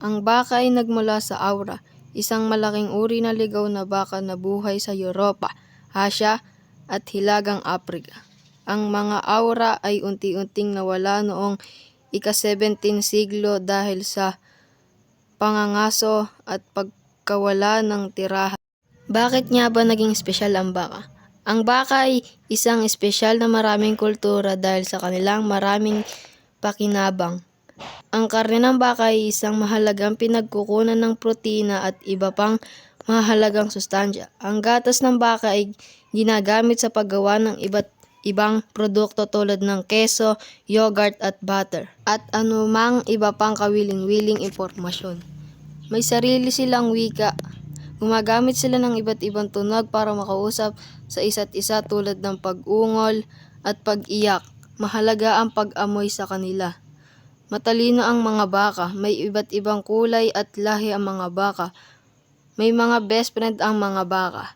Ang baka ay nagmula sa aura, isang malaking uri na ligaw na baka na buhay sa Europa, Asya at Hilagang Aprika. Ang mga aura ay unti-unting nawala noong ika-17 siglo dahil sa pangangaso at pagkawala ng tirahan. Bakit nga ba naging espesyal ang baka? Ang baka ay isang espesyal na maraming kultura dahil sa kanilang maraming pakinabang. Ang karne ng baka ay isang mahalagang pinagkukunan ng protina at iba pang mahalagang sustansya. Ang gatas ng baka ay ginagamit sa paggawa ng iba't ibang produkto tulad ng keso, yogurt at butter, at anumang iba pang kawiling-wiling impormasyon. May sarili silang wika. Gumagamit sila ng iba't ibang tunog para makausap sa isa't isa tulad ng pag-ungol at pag-iyak. Mahalaga ang pag-amoy sa kanila. Matalino ang mga baka. May iba't ibang kulay at lahi ang mga baka. May mga best friend ang mga baka.